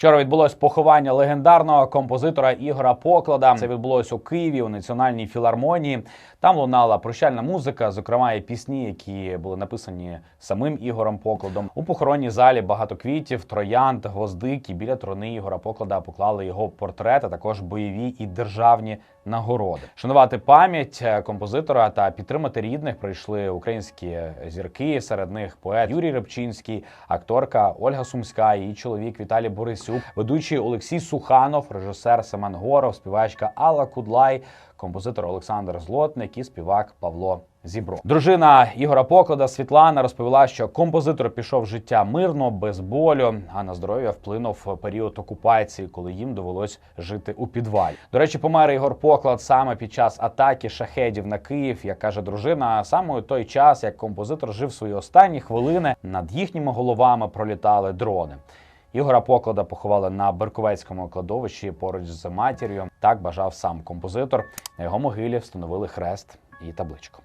Вчора відбулось поховання легендарного композитора Ігора Поклада. Це відбулось у Києві у національній філармонії. Там лунала прощальна музика, зокрема і пісні, які були написані самим Ігорем Покладом. У похоронній залі багато квітів, троянд, гвоздик і біля трони Ігора Поклада поклали його портрет, також бойові і державні нагороди. Шанувати пам'ять е, композитора та підтримати рідних прийшли українські зірки. Серед них поет Юрій Рибчинський, акторка Ольга Сумська, її чоловік Віталій Борисюк, ведучий Олексій Суханов, режисер Семен Горов, співачка Алла Кудлай, композитор Олександр Злотник і співак Павло. Зібро дружина Ігора Поклада Світлана розповіла, що композитор пішов життя мирно, без болю, а на здоров'я вплинув період окупації, коли їм довелось жити у підвалі. До речі, помер Ігор Поклад саме під час атаки шахедів на Київ, як каже дружина, саме у той час, як композитор жив свої останні хвилини, над їхніми головами пролітали дрони. Ігора Поклада поховали на Берковецькому кладовищі поруч з матір'ю. Так бажав сам композитор. На його могилі встановили хрест і табличку.